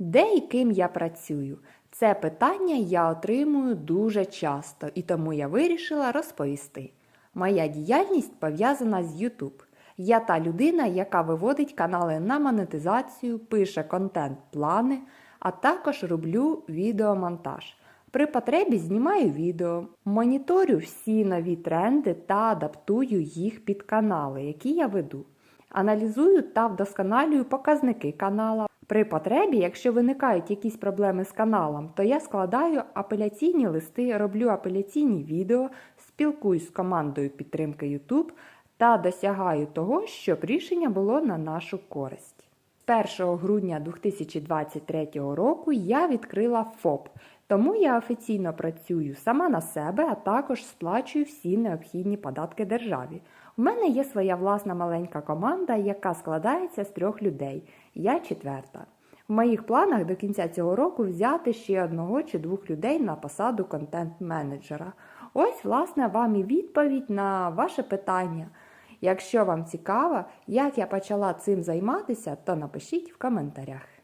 Де і ким я працюю? Це питання я отримую дуже часто, і тому я вирішила розповісти. Моя діяльність пов'язана з YouTube. Я та людина, яка виводить канали на монетизацію, пише контент-плани, а також роблю відеомонтаж. При потребі знімаю відео, моніторю всі нові тренди та адаптую їх під канали, які я веду. Аналізую та вдосконалюю показники канала. При потребі, якщо виникають якісь проблеми з каналом, то я складаю апеляційні листи, роблю апеляційні відео, спілкуюсь з командою підтримки YouTube та досягаю того, щоб рішення було на нашу користь. 1 грудня 2023 року я відкрила ФОП, тому я офіційно працюю сама на себе, а також сплачую всі необхідні податки державі. У мене є своя власна маленька команда, яка складається з трьох людей. Я четверта. В моїх планах до кінця цього року взяти ще одного чи двох людей на посаду контент-менеджера. Ось, власне, вам і відповідь на ваше питання. Якщо вам цікаво, як я почала цим займатися, то напишіть в коментарях.